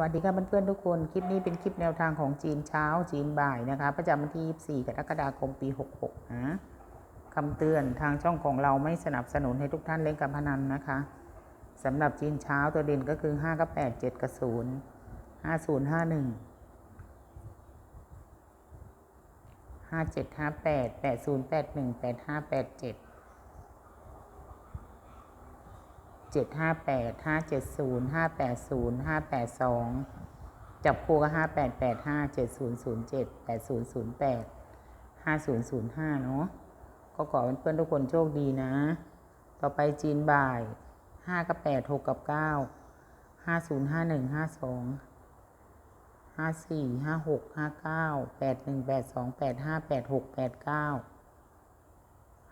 วัสดีค่ะเพื่อนๆทุกคน คลิปนี้เป็นคลิปแนวทางของจีนเช้าจีนบ่ายนะคะ ประจำวันที่ 24 กรกฎาคมปี 66 นะคำเตือนทางช่องของเราไม่สนับสนุนให้ทุกท่านเล่นการพนันนะคะสำหรับจีนเช้าตัวเด่นก็คือ 5 กับ 8 7 กับ 0 50 51 57 58 80 81 85 87 เจ็ดห้าแปดห้าเจ็ดศูนย์ห้าแปดศูนย์ห้าแปดสองจับคู่ก็ห้าแปดแปดห้าเจ็ดศูนย์ศูนย์เจ็ดแปดศูนย์ศูนย์แปดห้าศูนย์ศูนย์ห้าเนาะก็ขอเพื่อนทุกคนโชคดีนะ ต่อไปจีนบ่ายห้ากับแปดหกกับเก้าห้าศูนย์ห้าหนึ่งห้าสองห้าสี่ห้าหกห้าเก้าแปดหนึ่งแปดสองแปดห้าแปดหกแปดเก้า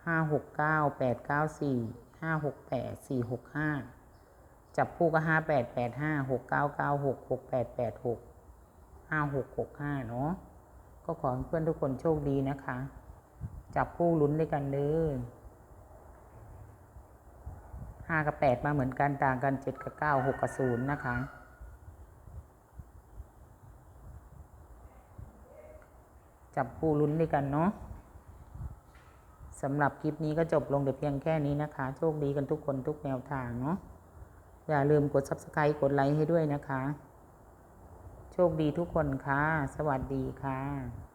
ห้าหกเก้าแปดเก้าสี่ ห้าหกแปดสี่หกห้าจับคู่ก็ห้าแปดแปดห้าหกเก้าเก้าหกหกแปดแปดหกห้าหกหกห้าเนาะก็ขอให้เพื่อนทุกคนโชคดีนะคะ จับคู่ลุ้นด้วยกันเลยห้ากับแปดมาเหมือนกันต่างกันเจ็ดกับเก้าหกกับศูนย์นะคะจับคู่ลุ้นด้วยกันเนาะ สำหรับคลิปนี้ก็จบลงแต่เพียงแค่นี้นะคะ โชคดีกันทุกคนทุกแนวทางเนาะอย่าลืมกด subscribe กดไลค์ให้ด้วยนะคะ โชคดีทุกคนค่ะ สวัสดีค่ะ